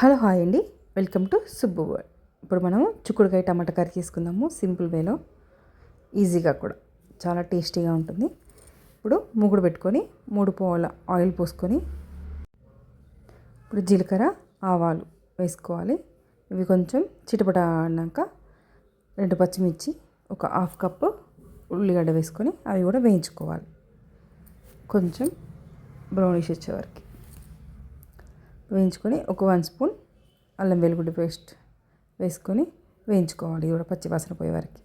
Hello hi అండి. Welcome to Subbu world. ఇప్పుడు మనం చిక్కుడుకాయ టమాటా కర్రీ చేసుకుందాము సింపుల్ వేలో. ఈజీగా కూడా. చాలా టేస్టీగా ఉంటుంది. ఇప్పుడు మూగుడు పెట్టుకొని మూడు పోవాల ఆయిల్ పోసుకొని ఇప్పుడు జీలకర్ర ఆవాలు వేసుకోవాలి. ఇవి కొంచెం చిటపట ఆడినాక రెండు పచ్చిమిర్చి ఒక హాఫ్ కప్పు ఉల్లిగడ్డ వేసుకొని అవి కూడా వేయించుకోవాలి. కొంచెం బ్రౌనిష్ వచ్చే వరకు. వేయించుకొని ఒక వన్ స్పూన్ అల్లం వెల్లుల్లి పేస్ట్ వేసుకొని వేయించుకోవాలి. కూడా పచ్చివాసన పోయే వరకు.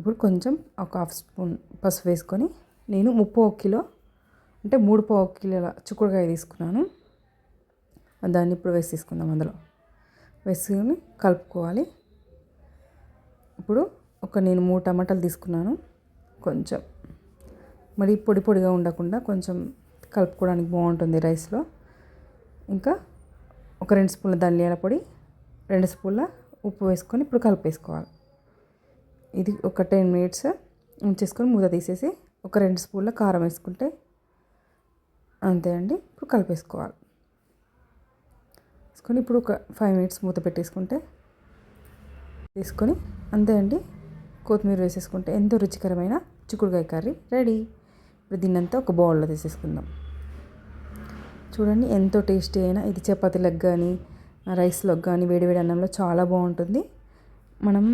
ఇప్పుడు కొంచెం ఒక హాఫ్ స్పూన్ పసుపు వేసుకొని నేను ముప్పై ఒక కిలో అంటే మూడు పావు కిలోల చిక్కుడుకాయ తీసుకున్నాను. దాన్ని ఇప్పుడు వేసి తీసుకుందాం అందులో. వేసుకొని కలుపుకోవాలి. ఇప్పుడు ఒక నేను మూడు టమాటాలు తీసుకున్నాను. కొంచెం మరి పొడి పొడిగా ఉండకుండా కొంచెం కలుపుకోవడానికి బాగుంటుంది రైస్లో. ఇంకా ఒక రెండు స్పూన్ల ధనియాల పొడి రెండు స్పూన్ల ఉప్పు వేసుకొని ఇప్పుడు కలిపేసుకోవాలి. ఇది ఒక టెన్ మినిట్స్ ఉంచేసుకొని మూత తీసేసి ఒక రెండు స్పూన్ల కారం వేసుకుంటే అంతే అండి. ఇప్పుడు కలిపేసుకోవాలి. వేసుకొని ఇప్పుడు ఒక ఫైవ్ మినిట్స్ మూత పెట్టేసుకుంటే తీసుకొని అంతే అండి. కొత్తిమీర వేసేసుకుంటే ఎంతో రుచికరమైన చిక్కుడుకాయ కర్రీ రెడీ. ఇప్పుడు దీన్నంతా ఒక బౌల్లో తీసేసుకుందాం. చూడండి ఎంతో టేస్టీ అయినా ఇది చపాతీలకు కానీ రైస్లోకి కానీ వేడివేడి అన్నంలో చాలా బాగుంటుంది. మనం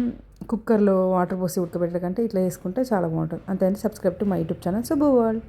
కుక్కర్లో వాటర్ పోసి ఉడకబెట్టడం కంటే ఇట్లా చేసుకుంటే చాలా బాగుంటుంది. అంతే subscribe to my YouTube channel. Subbu world.